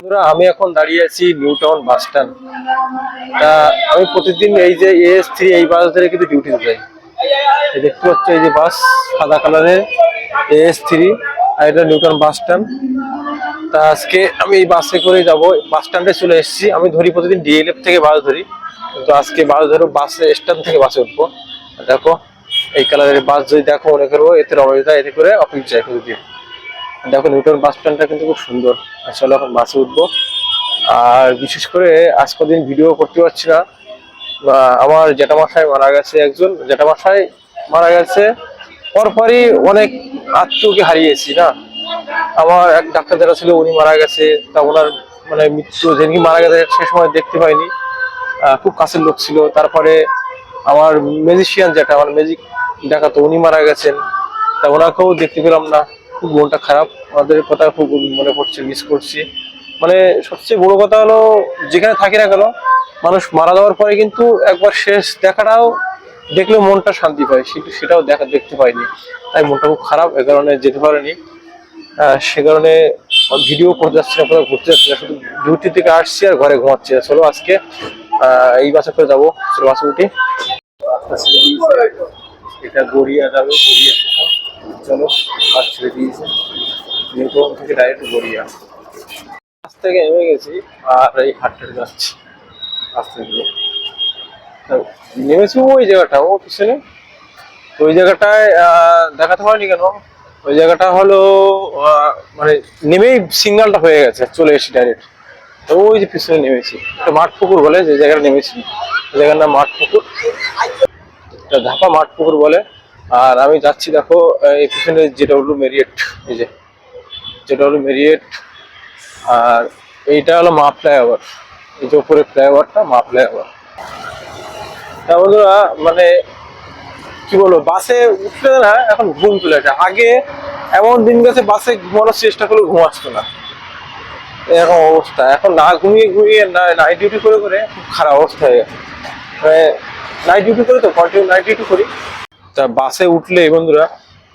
বন্ধুরা, আমি এখন দাঁড়িয়ে আছি নিউ টাউন বাস স্ট্যান্ড। তা আমি প্রতিদিন এই যে এস থ্রি এই বাস ধরে কিন্তু ডিউটিতে যাই। দেখতে পাচ্ছ, এই যে বাস সাদা কালারের এস থ্রি আর এটা নিউ টাউন বাস স্ট্যান্ড। তা আজকে আমি এই বাসে করে যাব। বাস স্ট্যান্ডে চলে এসেছি। আমি ধরি প্রতিদিন ডিএলএফ থেকে বাস ধরি। কিন্তু আজকে বাস ধরো, বাসে স্ট্যান্ড থেকে বাসে উঠবো। দেখো, এই কালারের বাস যদি দেখো মনে করব, এতে রমেশদা এতে করে অফিস যায় প্রতিদিন। দেখো নিউটন বাস স্ট্যান্ডটা কিন্তু খুব সুন্দর। চলো এখন বাসে উঠবো। আর বিশেষ করে আজ কদিন ভিডিও করতে পারছি না। আমার জ্যাঠামশাই মারা গেছে একজন। জ্যাঠামশাই মারা গেছে, পরপরই অনেক আত্মীয়কে হারিয়েছি, না? আমার এক ডাক্তার যারা ছিল, উনি মারা গেছে। তা ওনার মানে মৃত্যু যেদিন মারা গেছে, সে সময় দেখতে পাইনি। খুব কাছের লোক ছিল। তারপরে আমার ম্যাজিশিয়ান যেটা, আমার ম্যাজিক দেখাতো, উনি মারা গেছেন। তা ওনাকেও দেখতে পেলাম না। খুব মনটা খারাপ। আমাদের কথা খুব মনে পড়ছে মিস করছি। মানে সবচেয়ে বড় কথা হলো, যেখানে থাকি না কেন, মানুষ মারা যাওয়ার পরে কিন্তু একবার শেষ দেখাটাও দেখলে মনটা শান্তি পায়। সেটা সেটাও দেখা দেখতে পাইনি। তাই মনটা খুব খারাপ, এ কারণে যেতে পারেনি। সে কারণে ভিডিও করতে যাচ্ছি না, কোথাও ঘুরতে যাচ্ছি না, শুধু ডিউটি থেকে আসছি আর ঘরে ঘুমাচ্ছি। চলো আজকে এই বাসে করে যাব। চলো বাসে উঠি। এটা গড়িয়া যাবে, গড়িয়া চলো বাস ছেড়ে দিয়েছে। নিউটন থেকে ডাইরেক্ট গড়িয়া বাস থেকে নেমে গেছি আর এই হাটটা যাচ্ছি। রাস্তা দিয়ে তো নেমেছি ওই জায়গাটা ও পিছনে। ওই জায়গাটায় দেখাতে হয়নি কেন? ওই জায়গাটা হলো মানে নেমেই সিগন্যালটা হয়ে গেছে চলে এসেছি ডাইরেক্ট তো ওই যে পিছনে নেমেছি। একটা মাঠ পুকুর বলে যে জায়গাটা নেমেছি। ওই জায়গার নাম মাঠ পুকুর ধাপা মাঠ পুকুর বলে। আর আমি যাচ্ছি, দেখো, এই পিছনে যেটা মেরিয়েট এই যে যেটা মেরিয়েট আর এইটা হলো মা ফ্লাইওভার। এই যে উপরে ফ্লাইওভারটা, মা ফ্লাইওভার। তা বন্ধুরা মানে কি বলব, বাসে উঠলে না, এখন ঘুম চলে আসে। আগে এমন দিন গেছে, বাসে ঘুমানোর চেষ্টা করলে ঘুম আসতো না। এরকম অবস্থা। এখন না ঘুমিয়ে ঘুমিয়ে না নাইট ডিউটি করে করে খুব খারাপ অবস্থা হয়ে গেছে। মানে নাইট ডিউটি করে তো কন্টিনিউ নাইট ডিউটি করি। তা বাসে উঠলে বন্ধুরা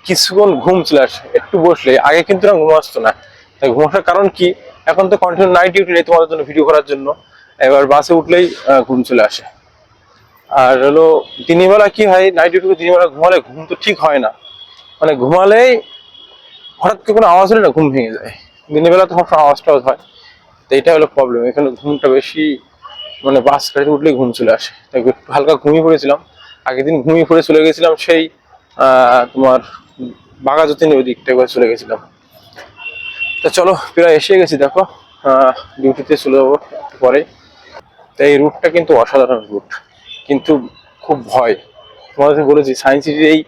কিছুক্ষণ ঘুম চলে আসে, একটু বসলে, আগে কিন্তু না ঘুম আসতো না। তাই ঘুম আসার কারণ কি? এখন তো কন্টিনিউ নাইট ডিউটি নেই তোমাদের জন্য ভিডিও করার জন্য। এবার বাসে উঠলেই ঘুম চলে আসে। আর হলো দিনের বেলা কি হয়? নাইট ডিউটি দিনের ঘুমালে ঘুম তো ঠিক হয় না। মানে ঘুমালেই হঠাৎ করে কোনো আওয়াজ হলে না ঘুম ভেঙে যায়। দিনের বেলা তো সবসময় আওয়াজটা হয়। তো এটা হলো প্রবলেম এখানে ঘুমটা বেশি মানে বাস গাড়িতে উঠলেই ঘুম চলে আসে। তাই হালকা ঘুমিয়ে পড়েছিলাম। আগের দিন ঘুমিয়ে পড়ে চলে গেছিলাম, সেই তোমার বাঘাযতীন ওই দিকটা একবার চলে গেছিলাম। তা চলো, প্রায় এসে গেছি, দেখো ডিউটিতে চলে যাব পরে। তো এই রুটটা কিন্তু অসাধারণ রুট কিন্তু খুব ভয়। তোমাদের বলেছি সায়েন্স সিটির এই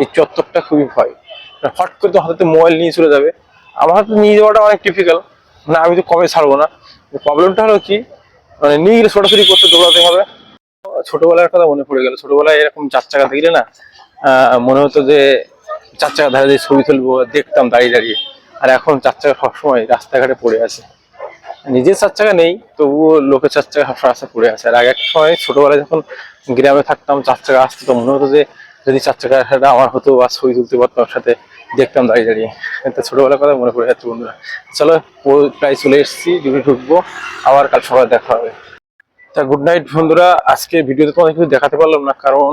এই চত্বরটা খুবই ভয়। মানে হট করে তো হাতে মোবাইল নিয়ে চলে যাবে। আমার হাতে নিয়ে যাওয়াটা অনেক টিপিক্যাল মানে আমি তো কমে ছাড়বো না। প্রবলেমটা হলো কি মানে নিয়ে গেলে ছোটাছুটি করতে দৌড়াতে হবে। ছোটবেলার কথা মনে পড়ে গেল। ছোটবেলায় এরকম চার চাকা দেখলে না মনে হতো যে চার চাকা ধারে ছবি তুলবো, দেখতাম দাঁড়িয়ে দাঁড়িয়ে। আর এখন চার চাকা সবসময় রাস্তাঘাটে পড়ে আছে। নিজের চার চাকা নেই, তবুও লোকের চার চাকা রাস্তায় পড়ে আছে। আর আগে একটা সময় ছোটবেলায় যখন গ্রামে থাকতাম, চার চাকা আসতো, তো মনে হতো যে যদি চার চাকা একটা আমার হতো বা ছবি তুলতে পারতাম সাথে দেখতাম দাঁড়িয়ে দাঁড়িয়ে। তো ছোটবেলার কথা মনে পড়ে যাচ্ছে বন্ধুরা। চলো প্রায় চলে এসেছি ডিউটি ঢুকবো। আবার কাল সকালে দেখা হবে। তা গুড নাইট বন্ধুরা। আজকে ভিডিওতে তোমাদের কিছু দেখাতে পারলাম না কারণ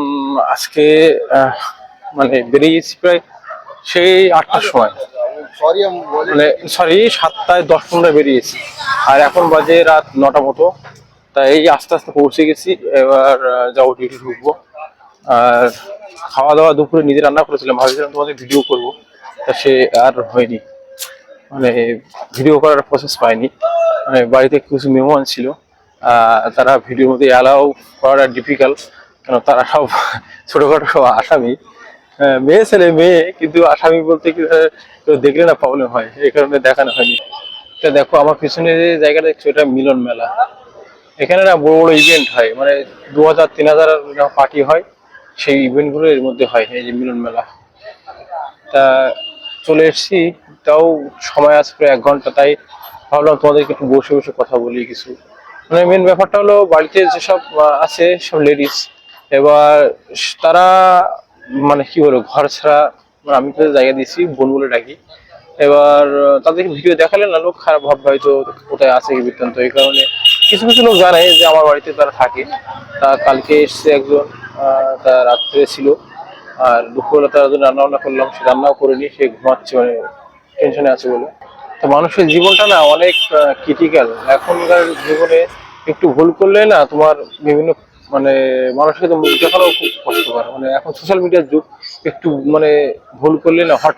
আজকে মানে বেরিয়েছি প্রায় সেই আটটার সময়। মানে সরি সাতটায় দশ পনেরো বেরিয়েছি। আর এখন বাজে রাত নটা মতো। তাই এই আস্তে আস্তে পৌঁছে গেছি এবার যাব ডিউটি ঢুকবো। আর খাওয়া দাওয়া দুপুরে নিজে রান্না করেছিলাম ভাবছিলাম তোমাদের ভিডিও করব। তা সে আর হয়নি। মানে ভিডিও করার প্রসেস পাইনি। মানে বাড়িতে কিছু মেহমান ছিল। তারা ভিডিওর মধ্যে অ্যালাউ করাটা ডিফিকাল্ট কেন তারা সব ছোটোখাটো সব আসামি। মেয়ে, ছেলে, মেয়ে, কিন্তু আসামি বলতে কি দেখলে না প্রবলেম হয়, এই কারণে দেখানো হয়নি। এটা দেখো, আমার পিছনে যে জায়গাটা দেখছ, এটা মিলন মেলা। এখানে না বড় বড় ইভেন্ট হয় মানে দু হাজার, তিন হাজার পার্টি হয়, সেই ইভেন্টগুলো এর মধ্যে হয়, এই যে মিলন মেলা। তা চলে এসেছি, তাও সময় আছে প্রায় এক ঘণ্টা, তাই ভাবলাম তোমাদেরকে একটু বসে বসে কথা বলি কিছু। মানে মেন ব্যাপারটা হলো বাড়িতে যেসব আছে সব লেডিস এবার তারা মানে কি বলব, ঘর ছাড়া মানে আমি তো জায়গা দিয়েছি, বোন বলে ডাকি। এবার তাদেরকে ভিডিও দেখালে না, লোক খারাপ ভাববে হয়তো কোথায় আছে কি বৃত্তান্ত। এই কারণে কিছু কিছু লোক জানে যে আমার বাড়িতে তারা থাকে। তা কালকে এসছে একজন তা রাত্রে ছিল। আর দুপুরবেলা তার জন্য রান্না বান্না করলাম, সে রান্নাও করিনি, সে ঘুমাচ্ছে মানে টেনশনে আছে বলে। তো মানুষের জীবনটা না অনেক ক্রিটিক্যাল এখনকার জীবনে একটু ভুল করলে না তোমার বিভিন্ন মানে মানুষকে তো মুখ দেখানোও খুব কষ্টকর। মানে এখন সোশ্যাল মিডিয়ার যুগ, একটু মানে ভুল করলে না হট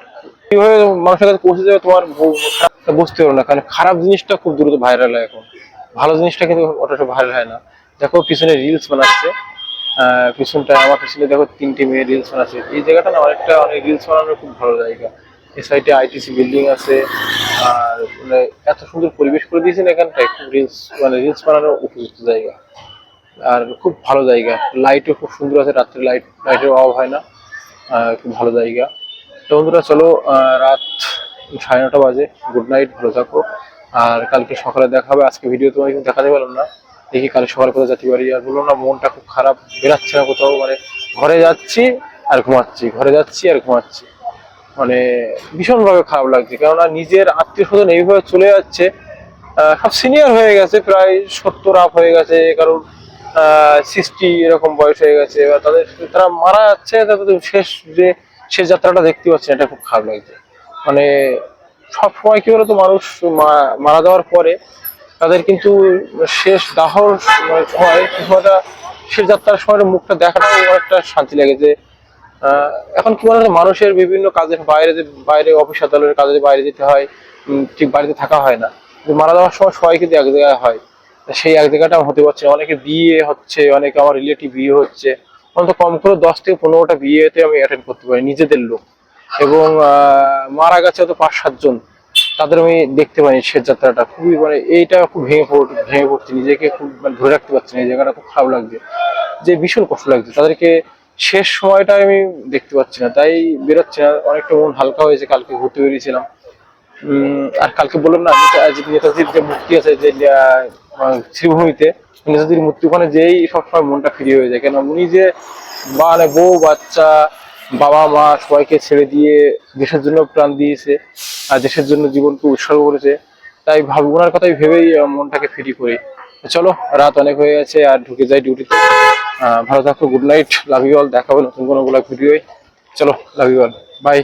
কীভাবে মানুষের কাছে পৌঁছে যাবে তোমার বুঝতে পারো না, কারণ খারাপ জিনিসটা খুব দ্রুত ভাইরাল হয় এখন। ভালো জিনিসটা কিন্তু অতটা ভাইরাল হয় না। দেখো পিছনে রিলস বানাচ্ছে পিছনটা আমার পিছনে দেখো তিনটে মেয়ে রিলস বানাচ্ছে। এই জায়গাটা না অনেকটা, অনেক রিলস বানানোর খুব ভালো জায়গা। এই সাইডে আইটিসি বিল্ডিং আছে, আর মানে এত সুন্দর পরিবেশ করে দিয়েছেন এখানটায় খুব রিলস মানে রিলস বানানোর উপযুক্ত জায়গা। আর খুব ভালো জায়গা লাইটও খুব সুন্দর আছে, রাত্রে লাইট লাইটের অভাব হয় না খুব ভালো জায়গা। তো বন্ধুরা, চলো রাত সাড়ে নটা বাজে গুড নাইট ভালো থাকো। আর কালকে সকালে দেখা হবে, আজকে ভিডিও তোমাকে দেখাতে পারলাম না। দেখি কাল সকালে কোথাও যেতে পারি, আর বললাম না, মনটা খুব খারাপ, বেরাচ্ছে না কোথাও মানে ঘরে যাচ্ছি আর ঘুমাচ্ছি, ঘরে যাচ্ছি আর ঘুমাচ্ছি। মানে ভীষণভাবে খারাপ লাগছে। কেননা নিজের আত্মীয় স্বজন এইভাবে চলে যাচ্ছে সব সিনিয়র হয়ে গেছে, প্রায় সত্তর আপ হয়ে গেছে কারণ সিক্সটি এরকম বয়স হয়ে গেছে। এবার তাদের, তারা মারা যাচ্ছে, তাদের শেষ যে, শেষ যাত্রাটা দেখতে পাচ্ছি এটা খুব খারাপ লাগছে। মানে সব সময় কি বলতো, মানুষ মারা যাওয়ার পরে তাদের কিন্তু শেষ দাহর হয় সময়টা শেষ যাত্রার সময় মুখটা দেখাটাও একটা শান্তি লাগে যে এখন কি বলতো, মানুষের বিভিন্ন কাজের বাইরে বাইরে অফিস আদালতের কাজে বাইরে যেতে হয় ঠিক বাড়িতে থাকা হয় না। মারা যাওয়ার সময় সবাই কিন্তু এক জায়গায় হয়। সেই এক জায়গাটা হতে পারছে অনেকে বিয়ে হচ্ছে, অনেকে আমার রিলেটিভ বিয়ে হচ্ছে। অন্তত কম করে দশ থেকে পনেরোটা বিয়েতে আমি অ্যাটেন্ড করতে পারি, নিজেদের লোক। এবং মারা গেছে হয়তো পাঁচ সাতজন তাদের আমি দেখতে পাইনি শেষ যাত্রাটা। খুবই মানে এইটা খুব ভেঙে পড় ভেঙে পড়ছে। নিজেকে খুব মানে ধরে রাখতে পারছি না। এই জায়গাটা খুব খারাপ লাগছে। যে ভীষণ কষ্ট লাগছে। তাদেরকে শেষ সময়টা আমি দেখতে পাচ্ছি না, তাই বেরোচ্ছে না। অনেকটা মন হালকা হয়েছে, কালকে ঘুরতে বেরিয়েছিলাম। আর কালকে বললাম না নেতাজির যে মূর্তি আছে, যে শ্রীভূমিতে নেতাজির মূর্তি ওখানে যেই সবসময় মনটা ফ্রি হয়ে যায়। কেন উনি যে মানে বউ, বাচ্চা, বাবা মা, সবাইকে ছেড়ে দিয়ে দেশের জন্য প্রাণ দিয়েছে, আর দেশের জন্য জীবনকে উৎসর্গ করেছে, তাই ভাব ওনার কথাই ভেবেই মনটাকে ফ্রি করি। চলো, রাত অনেক হয়ে গেছে, আর ঢুকে যাই ডিউটিতে ভালো থাকো good night love you all দেখাবো নতুন কোনো ব্লগ ভিডিওই চলো লাভ ইউ অল বাই